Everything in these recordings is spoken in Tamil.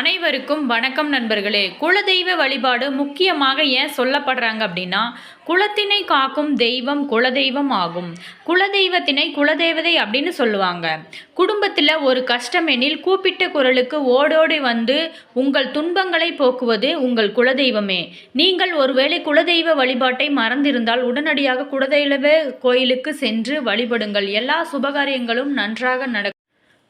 அனைவருக்கும் வணக்கம் நண்பர்களே. குலதெய்வ வழிபாடு முக்கியமாக ஏன் சொல்லப்படுறாங்க அப்படின்னா குலத்தினை காக்கும் தெய்வம் குலதெய்வம் ஆகும். குலதெய்வத்தினை குலதெய்வதை அப்படின்னு சொல்லுவாங்க. குடும்பத்தில் ஒரு கஷ்டம் எனில் கூப்பிட்ட குரலுக்கு ஓடோடி வந்து உங்கள் துன்பங்களை போக்குவது உங்கள் குலதெய்வமே. நீங்கள் ஒருவேளை குலதெய்வ வழிபாட்டை மறந்திருந்தால் உடனடியாக குலதெய்வ கோயிலுக்கு சென்று வழிபடுங்கள். எல்லா சுபகாரியங்களும் நன்றாக நடக்கும்.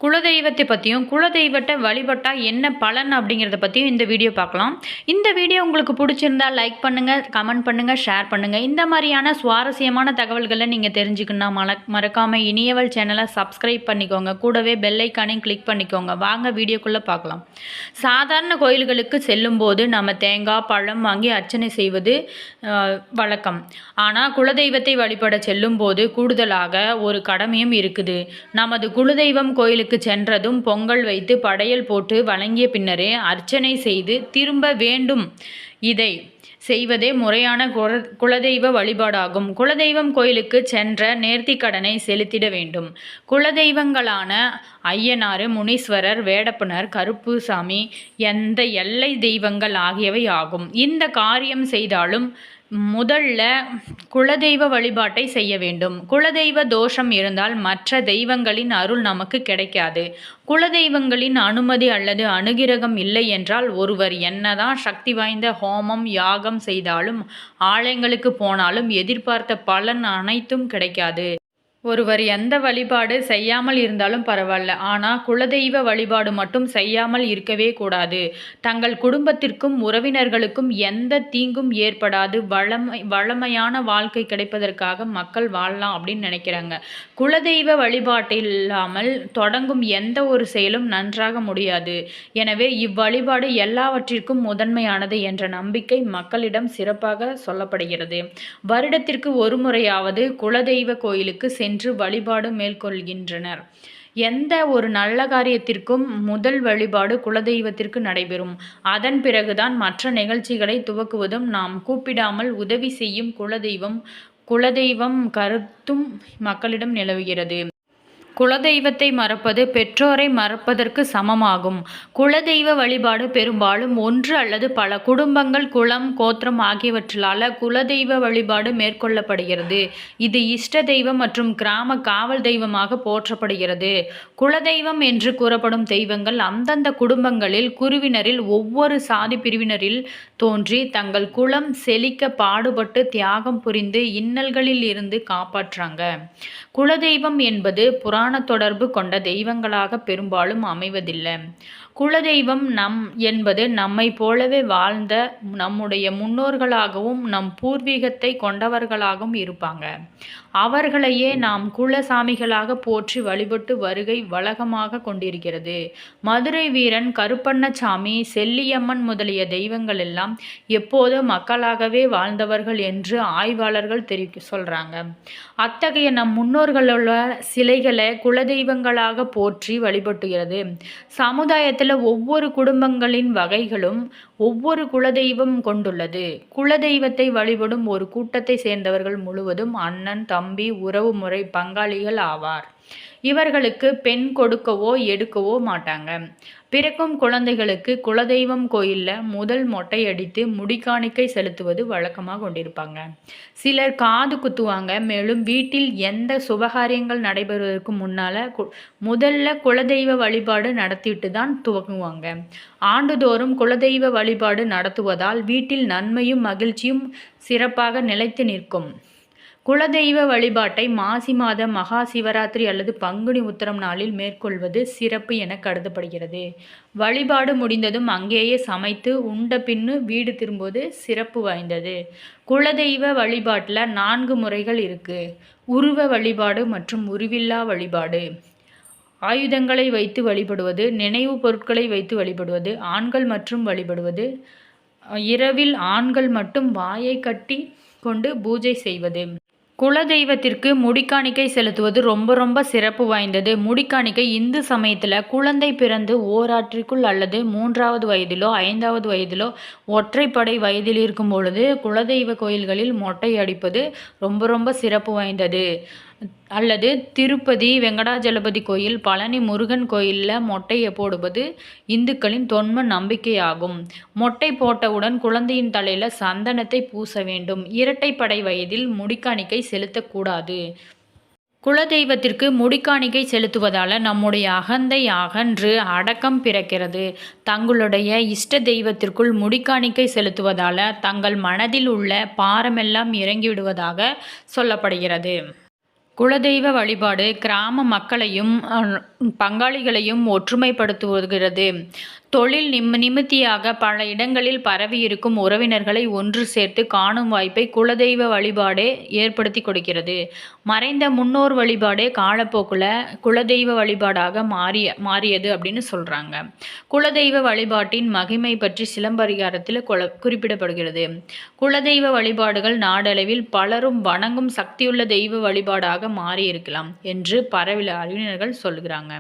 குலதெய்வத்தை பற்றியும் குலதெய்வத்தை வழிபட்டால் என்ன பலன் அப்படிங்கிறத பற்றியும் இந்த வீடியோ பார்க்கலாம். இந்த வீடியோ உங்களுக்கு பிடிச்சிருந்தா லைக் பண்ணுங்கள் கமெண்ட் பண்ணுங்கள் ஷேர் பண்ணுங்கள் இந்த மாதிரியான சுவாரஸ்யமான தகவல்களை நீங்கள் தெரிஞ்சுக்கணும் மல மறக்காமல் இனியவள் சேனலை சப்ஸ்கிரைப் பண்ணிக்கோங்க. கூடவே பெல்லைக்கானையும் கிளிக் பண்ணிக்கோங்க. வாங்க வீடியோக்குள்ளே பார்க்கலாம். சாதாரண கோயில்களுக்கு செல்லும்போது நம்ம தேங்காய் பழம் வாங்கி அர்ச்சனை செய்வது வழக்கம். ஆனால் குலதெய்வத்தை வழிபட செல்லும்போது கூடுதலாக ஒரு கடமையும் இருக்குது. நமது குலதெய்வம் கோயிலுக்கு சென்றதும் பொங்கல் வைத்து படையல் போட்டு வழங்கிய பின்னரே அர்ச்சனை செய்து திரும்ப வேண்டும். இதை செய்வதே முறையான குல குலதெய்வ வழிபாடாகும். குலதெய்வம் கோயிலுக்கு சென்ற நேர்த்திக்கடனை செலுத்திட வேண்டும். குலதெய்வங்களான ஐயனாறு முனீஸ்வரர் வேடப்பனர் கருப்புசாமி எந்த எல்லை தெய்வங்கள் ஆகியவை ஆகும். இந்த காரியம் செய்தாலும் முதல்ல குலதெய்வ வழிபாட்டை செய்ய வேண்டும். குலதெய்வ தோஷம் இருந்தால் மற்ற தெய்வங்களின் அருள் நமக்கு கிடைக்காது. குலதெய்வங்களின் அனுமதி அல்லது அனுகிரகம் இல்லை என்றால் ஒருவர் என்னதான் சக்தி வாய்ந்த ஹோமம் யாகம் செய்தாலும் ஆலயங்களுக்கு போனாலும் எதிர்பார்த்த பலன் அனைத்தும் கிடைக்காது. ஒருவர் எந்த வழிபாடு செய்யாமல் இருந்தாலும் பரவாயில்ல. ஆனால் குலதெய்வ வழிபாடு மட்டும் செய்யாமல் இருக்கவே கூடாது. தங்கள் குடும்பத்திற்கும் உறவினர்களுக்கும் எந்த தீங்கும் ஏற்படாது. வளமை வளமையான வாழ்க்கை கிடைப்பதற்காக மக்கள் வாழலாம் அப்படின்னு நினைக்கிறாங்க. குலதெய்வ வழிபாட்டு இல்லாமல் தொடங்கும் எந்த ஒரு செயலும் நன்றாக முடியாது. எனவே இவ்வழிபாடு எல்லாவற்றிற்கும் முதன்மையானது என்ற நம்பிக்கை மக்களிடம் சிறப்பாக சொல்லப்படுகிறது. வருடத்திற்கு ஒரு முறையாவது குலதெய்வ கோயிலுக்கு சென்று வழிபாடு மேற்கொள்கின்றனர். எந்த ஒரு நல்ல காரியத்திற்கும் முதல் வழிபாடு குலதெய்வத்திற்கு நடைபெறும். அதன் பிறகுதான் மற்ற நிகழ்ச்சிகளை துவக்குவதும் நாம் கூப்பிடாமல் உதவி செய்யும் குலதெய்வம் குலதெய்வம் கருத்தும் மக்களிடம் நிலவுகிறது. குலதெய்வத்தை மறப்பது பெற்றோரை மறப்பதற்கு சமமாகும். குலதெய்வ வழிபாடு பெரும்பாலும் ஒன்று அல்லது பல குடும்பங்கள் குலம் கோத்திரம் ஆகியவற்றால குலதெய்வ வழிபாடு மேற்கொள்ளப்படுகிறது. இது இஷ்ட தெய்வம் மற்றும் கிராம காவல் தெய்வமாக போற்றப்படுகிறது. குலதெய்வம் என்று கூறப்படும் தெய்வங்கள் அந்தந்த குடும்பங்களில் குருவினரில் ஒவ்வொரு சாதி பிரிவினரில் தோன்றி தங்கள் குலம் செழிக்க பாடுபட்டு தியாகம் புரிந்து இன்னல்களில் இருந்து காப்பாற்றாங்க. குலதெய்வம் என்பது புராண தொடர்பு கொண்ட தெய்வங்களாக பெரும்பாலும் அமைவதில்லை. குலதெய்வம் நம் என்பது நம்மை போலவே வாழ்ந்த நம்முடைய முன்னோர்களாகவும் நம் பூர்வீகத்தை கொண்டவர்களாகவும் இருப்பாங்க. அவர்களையே நாம் குலசாமிகளாக போற்றி வழிபட்டு வருகை வழக்கமாக கொண்டிருக்கிறது. மதுரை வீரன் கருப்பண்ணசாமி செல்லியம்மன் முதலிய தெய்வங்கள் எல்லாம் எப்போதும் மக்களாகவே வாழ்ந்தவர்கள் என்று ஆய்வாளர்கள் தெரி சொல்கிறாங்க அத்தகைய நம் முன்னோர்களுள்ள சிலைகளை குலதெய்வங்களாக போற்றி வழிபட்டுகிறது. சமுதாயத்தில் ஒவ்வொரு குடும்பங்களின் வகைகளும் ஒவ்வொரு குலதெய்வம் கொண்டுள்ளது. குலதெய்வத்தை வழிபடும் ஒரு கூட்டத்தை சேர்ந்தவர்கள் முழுவதும் அண்ணன் தம்பி உறவு முறை பங்காளிகள் ஆவார். இவர்களுக்கு பெண் கொடுக்கவோ எடுக்கவோ மாட்டாங்க. பிறக்கும் குழந்தைகளுக்கு குலதெய்வம் கோயிலில் முதல் மொட்டை அடித்து முடிக்காணிக்கை செலுத்துவது வழக்கமாக கொண்டிருப்பாங்க. சிலர் காது குத்துவாங்க மேலும் வீட்டில் எந்த சுபகாரியங்கள் நடைபெறுவதற்கு முன்னால் முதல்ல குலதெய்வ வழிபாடு நடத்திட்டு தான் துவங்குவாங்க. ஆண்டுதோறும் குலதெய்வ வழிபாடு நடத்துவதால் வீட்டில் நன்மையும் மகிழ்ச்சியும் சிறப்பாக நிலைத்து நிற்கும். குலதெய்வ வழிபாட்டை மாசி மாத மகா சிவராத்திரி அல்லது பங்குனி உத்திரம் நாளில் மேற்கொள்வது சிறப்பு என கருதப்படுகிறது. வழிபாடு முடிந்ததும் அங்கேயே சமைத்து உண்ட பின்னு வீடு திரும்புவது சிறப்பு வாய்ந்தது. குலதெய்வ வழிபாட்டில் நான்கு முறைகள் இருக்குது உருவ வழிபாடு மற்றும் உருவில்லா வழிபாடு. ஆயுதங்களை வைத்து வழிபடுவது நினைவு பொருட்களை வைத்து வழிபடுவது ஆண்கள் மற்றும் வழிபடுவது இரவில் ஆண்கள் மட்டும் வாயை கட்டி கொண்டு பூஜை செய்வது. குலதெய்வத்திற்கு முடிக்காணிக்கை செலுத்துவது ரொம்ப ரொம்ப சிறப்பு வாய்ந்தது. முடிக்காணிக்கை இந்து சமயத்தில் குழந்தை பிறந்து ஓராற்றிற்குள் அல்லது மூன்றாவது வயதிலோ ஐந்தாவது வயதிலோ ஒற்றைப்படை வயதில் இருக்கும் பொழுது குலதெய்வ கோயில்களில் மொட்டை அடிப்பது ரொம்ப ரொம்ப சிறப்பு வாய்ந்தது. அல்லது திருப்பதி வெங்கடாஜலபதி கோயில் பழனி முருகன் கோயிலில் மொட்டையை போடுவது இந்துக்களின் தொன்ம நம்பிக்கையாகும். மொட்டை போட்டவுடன் குழந்தையின் தலையில் சந்தனத்தை பூச வேண்டும். இரட்டைப்படை வயதில் முடிக்காணிக்கை செலுத்தக்கூடாது. குலதெய்வத்திற்கு முடிக்காணிக்கை செலுத்துவதால் நம்முடைய அகந்தை அகன்று அடக்கம் பிறக்கிறது. தங்களுடைய இஷ்ட தெய்வத்திற்குள் முடிக்காணிக்கை செலுத்துவதால் தங்கள் மனதில் உள்ள பாரமெல்லாம் இறங்கிவிடுவதாக சொல்லப்படுகிறது. குலதெய்வ வழிபாடு கிராம மக்களையும் பங்காளிகளையும் ஒற்றுமைப்படுத்துகிறது. தொழில் நிம் நிமித்தியாக பல இடங்களில் பரவி இருக்கும் உறவினர்களை ஒன்று சேர்த்து காணும் வாய்ப்பை குலதெய்வ வழிபாடே ஏற்படுத்தி கொடுக்கிறது. மறைந்த முன்னோர் வழிபாடே காலப்போக்கில் குலதெய்வ வழிபாடாக மாறிய மாறியது அப்படின்னு சொல்கிறாங்க குலதெய்வ வழிபாட்டின் மகிமை பற்றி சிலம்பரிகாரத்தில் குல குறிப்பிடப்படுகிறது. குலதெய்வ வழிபாடுகள் நாடளவில் பலரும் வணங்கும் சக்தியுள்ள தெய்வ வழிபாடாக மாறியிருக்கலாம் என்று பரவில அறிஞர்கள் சொல்கிறாங்க.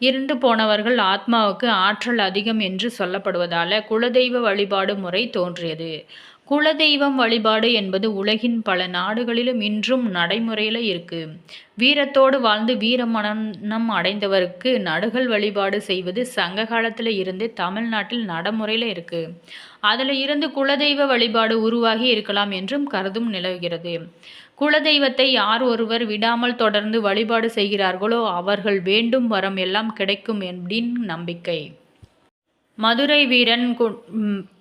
இருண்டு போனவர்கள் ஆத்மாவுக்கு ஆற்றல் அதிகம் என்று சொல்லப்படுவதால குலதெய்வ வழிபாடு முறை தோன்றியது. குலதெய்வம் வழிபாடு என்பது உலகின் பல நாடுகளிலும் இன்றும் நடைமுறையில் இருக்கு. வீரத்தோடு வாழ்ந்து வீரமரணம் அடைந்தவருக்கு நடுகள் வழிபாடு செய்வது சங்க காலத்தில் இருந்து தமிழ்நாட்டில் நடைமுறையில் இருக்கு. அதில் இருந்து குலதெய்வ வழிபாடு உருவாகி இருக்கலாம் என்றும் கருதும் நிலவுகிறது. குலதெய்வத்தை யார் ஒருவர் விடாமல் தொடர்ந்து வழிபாடு செய்கிறார்களோ அவர்கள் வேண்டும் வரம் எல்லாம் கிடைக்கும் அப்படின்னு நம்பிக்கை. மதுரை வீரன் கு-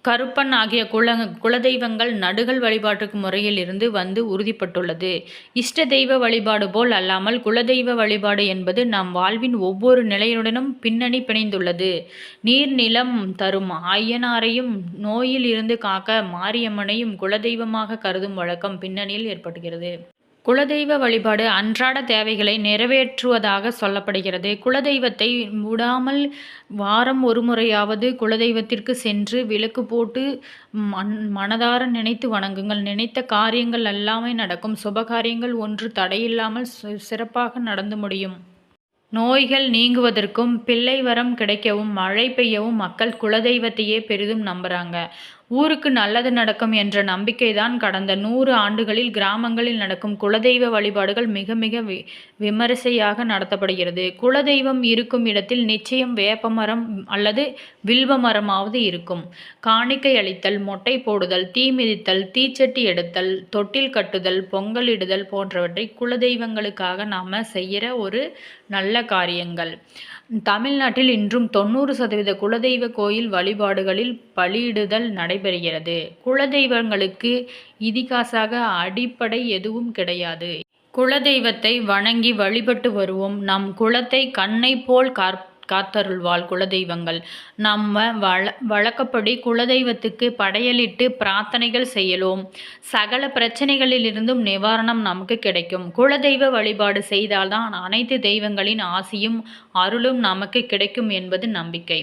கருப்பன் ஆகிய குல குலதெய்வங்கள் நடுகள் வழிபாட்டுக்கு முறையில் இருந்து வந்து உறுதிப்பட்டுள்ளது. இஷ்ட தெய்வ வழிபாடு போல் அல்லாமல் குலதெய்வ வழிபாடு என்பது நம் வாழ்வின் ஒவ்வொரு நிலையுடனும் பின்னணி பிணைந்துள்ளது. நீர் நிலம் தரும் ஐயனாரையும் நோயில் இருந்து காக்க மாரியம்மனையும் குலதெய்வமாக கருதும் வழக்கம் பின்னணியில் ஏற்படுகிறது குலதெய்வ வழிபாடு அன்றாட தேவைகளை நிறைவேற்றுவதாக சொல்லப்படுகிறது. குலதெய்வத்தை விடாமல் வாரம் ஒரு முறையாவது குலதெய்வத்திற்கு சென்று விளக்கு போட்டு மன் மனதார நினைத்து வணங்குங்கள். நினைத்த காரியங்கள் எல்லாமே நடக்கும். சுபகாரியங்கள் ஒன்று தடையில்லாமல் சிறப்பாக நடந்து முடியும். நோய்கள் நீங்குவதற்கும் பிள்ளை வரம் கிடைக்கவும் மழை பெய்யவும் மக்கள் குலதெய்வத்தையே பெரிதும் நம்புகிறாங்க ஊருக்கு நல்லது நடக்கும் என்ற நம்பிக்கைதான் கடந்த நூறு ஆண்டுகளில் கிராமங்களில் நடக்கும் குலதெய்வ வழிபாடுகள் மிக மிக வி விமரிசையாக நடத்தப்படுகிறது. குலதெய்வம் இருக்கும் இடத்தில் நிச்சயம் வேப்பமரம் அல்லது வில்வ மரமாவது இருக்கும். காணிக்கை அளித்தல் மொட்டை போடுதல் தீ மிதித்தல் தீச்சட்டி எடுத்தல் தொட்டில் கட்டுதல் பொங்கலிடுதல் போன்றவற்றை குலதெய்வங்களுக்காக நாம் செய்கிற ஒரு நல்ல காரியங்கள். தமிழ்நாட்டில் இன்றும் தொண்ணூறு சதவீத குலதெய்வ கோயில் வழிபாடுகளில் பலியிடுதல் நடைபெறுகிறது. குலதெய்வங்களுக்கு இதிகாசாக அடிப்படை எதுவும் கிடையாது. குலதெய்வத்தை வணங்கி வழிபட்டு வருவோம். நம் குலத்தை கண்ணை போல் கார் காத்தருள்வாள் குலதெய்வங்கள். நம்ம வழ வழக்கப்படி குலதெய்வத்துக்கு படையலிட்டு பிரார்த்தனைகள் செய்யலோம். சகல பிரச்சனைகளிலிருந்தும் நிவாரணம் நமக்கு கிடைக்கும். குலதெய்வ வழிபாடு செய்தால்தான் அனைத்து தெய்வங்களின் ஆசியும் அருளும் நமக்கு கிடைக்கும் என்பது நம்பிக்கை.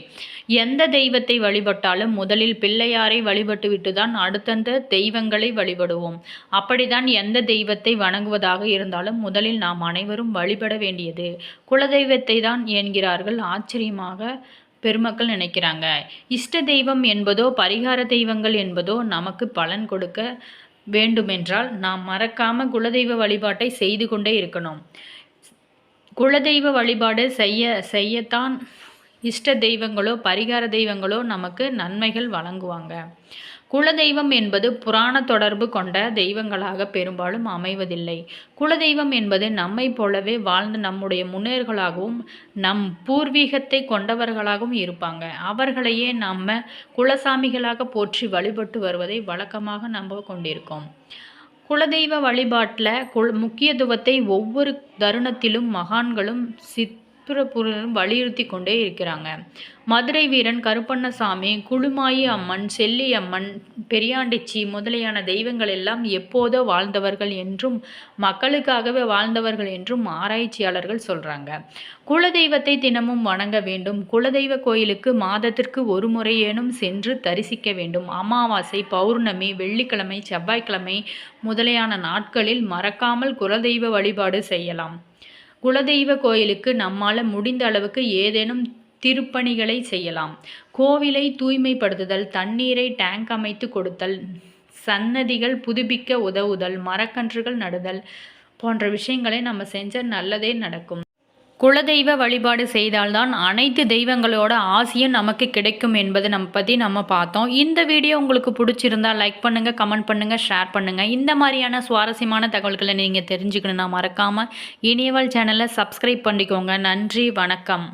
எந்த தெய்வத்தை வழிபட்டாலும் முதலில் பிள்ளையாரை வழிபட்டுவிட்டு தான் அடுத்தந்த தெய்வங்களை வழிபடுவோம். அப்படிதான் எந்த தெய்வத்தை வணங்குவதாக இருந்தாலும் முதலில் நாம் அனைவரும் வழிபட வேண்டியது. குலதெய்வத்தை தான் என்கிறார்கள் ஆச்சரியமாக பெருமக்கள் நினைக்கிறாங்க. இஷ்ட தெய்வம் என்பதோ பரிகார தெய்வங்கள் என்பதோ நமக்கு பலன் கொடுக்க வேண்டுமென்றால் நாம் மறக்காம குலதெய்வ வழிபாட்டை செய்து கொண்டே இருக்கணும். குலதெய்வ வழிபாடு செய்ய செய்யத்தான் இஷ்ட தெய்வங்களோ பரிகார தெய்வங்களோ நமக்கு நன்மைகள் வழங்குவாங்க. குலதெய்வம் என்பது புராண தொடர்பு கொண்ட தெய்வங்களாக பெரும்பாலும் அமைவதில்லை. குலதெய்வம் என்பது நம்மைப் போலவே வாழ்ந்து நம்முடைய முன்னேர்களாகவும் நம் பூர்வீகத்தை கொண்டவர்களாகவும் இருப்பாங்க. அவர்களையே நம்ம குலசாமிகளாக போற்றி வழிபட்டு வருவதை வழக்கமாக நம்ப கொண்டிருக்கோம். குலதெய்வ வழிபாட்டில் குல் முக்கியத்துவத்தை ஒவ்வொரு தருணத்திலும் மகான்களும் சித் சிற்புறப்புறம் வலியுறுத்தி கொண்டே இருக்கிறாங்க. மதுரை வீரன் கருப்பண்ணசாமி குழுமாயி அம்மன் செல்லி அம்மன் பெரியாண்டிச்சி முதலியான தெய்வங்கள் எல்லாம் எப்போதோ வாழ்ந்தவர்கள் என்றும் மக்களுக்காகவே வாழ்ந்தவர்கள் என்றும் ஆராய்ச்சியாளர்கள் சொல்கிறாங்க குலதெய்வத்தை தினமும் வணங்க வேண்டும். குலதெய்வ கோயிலுக்கு மாதத்திற்கு ஒரு முறையேனும் சென்று தரிசிக்க வேண்டும். அமாவாசை பௌர்ணமி வெள்ளிக்கிழமை செவ்வாய்க்கிழமை முதலியான நாட்களில் மறக்காமல் குலதெய்வ வழிபாடு செய்யலாம். குலதெய்வ கோயிலுக்கு நம்மால் முடிந்த அளவுக்கு ஏதேனும் திருப்பணிகளை செய்யலாம். கோவிலை தூய்மைப்படுத்துதல் தண்ணீரை டேங்க் அமைத்து கொடுத்தல் சன்னதிகள் புதுப்பிக்க உதவுதல் மரக்கன்றுகள் நடுதல் போன்ற விஷயங்களை நம்ம செஞ்சால் நல்லதே நடக்கும். குலதெய்வ வழிபாடு செய்தால்தான் அனைத்து தெய்வங்களோட ஆசையும் நமக்கு கிடைக்கும் என்பதை நம்ம பற்றி நம்ம பார்த்தோம். இந்த வீடியோ உங்களுக்கு பிடிச்சிருந்தா லைக் பண்ணுங்கள் கமெண்ட் பண்ணுங்கள் ஷேர் பண்ணுங்கள் இந்த மாதிரியான சுவாரஸ்யமான தகவல்களை நீங்கள் தெரிஞ்சுக்கணுன்னா மறக்காமல் இனியவள் சேனலை சப்ஸ்கிரைப் பண்ணிக்கோங்க. நன்றி வணக்கம்.